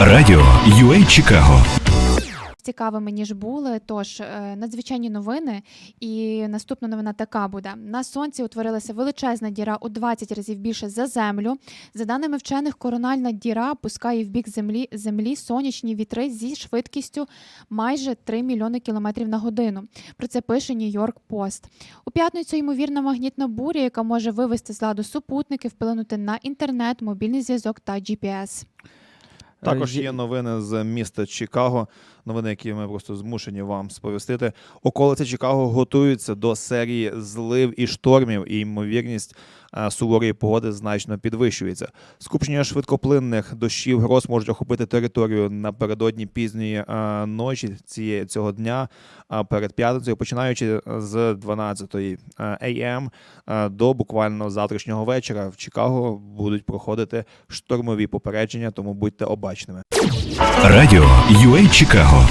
Радіо UA Чикаго цікавими ніж були. Тож е, надзвичайні новини. І наступна новина така буде: на сонці утворилася величезна діра у 20 разів більше за землю. За даними вчених, корональна діра пускає в бік землі землі сонячні вітри зі швидкістю майже 3 мільйони кілометрів на годину. Про це пише Нью-Йорк Пост. У п'ятницю ймовірна магнітна буря, яка може вивести з ладу супутники, вплинути на інтернет, мобільний зв'язок та GPS. Також є новини з міста Чикаго. Новини, які ми просто змушені вам сповістити. Околиці Чикаго готуються до серії злив і штормів, і ймовірність е, суворої погоди значно підвищується. Скупчення швидкоплинних дощів гроз можуть охопити територію напередодні пізньої е, ночі цієї цього дня перед п'ятницею, починаючи з 12 АМ е, до буквально завтрашнього вечора. В Чикаго будуть проходити штормові попередження, тому будьте обачними. Радіо UA Чикаго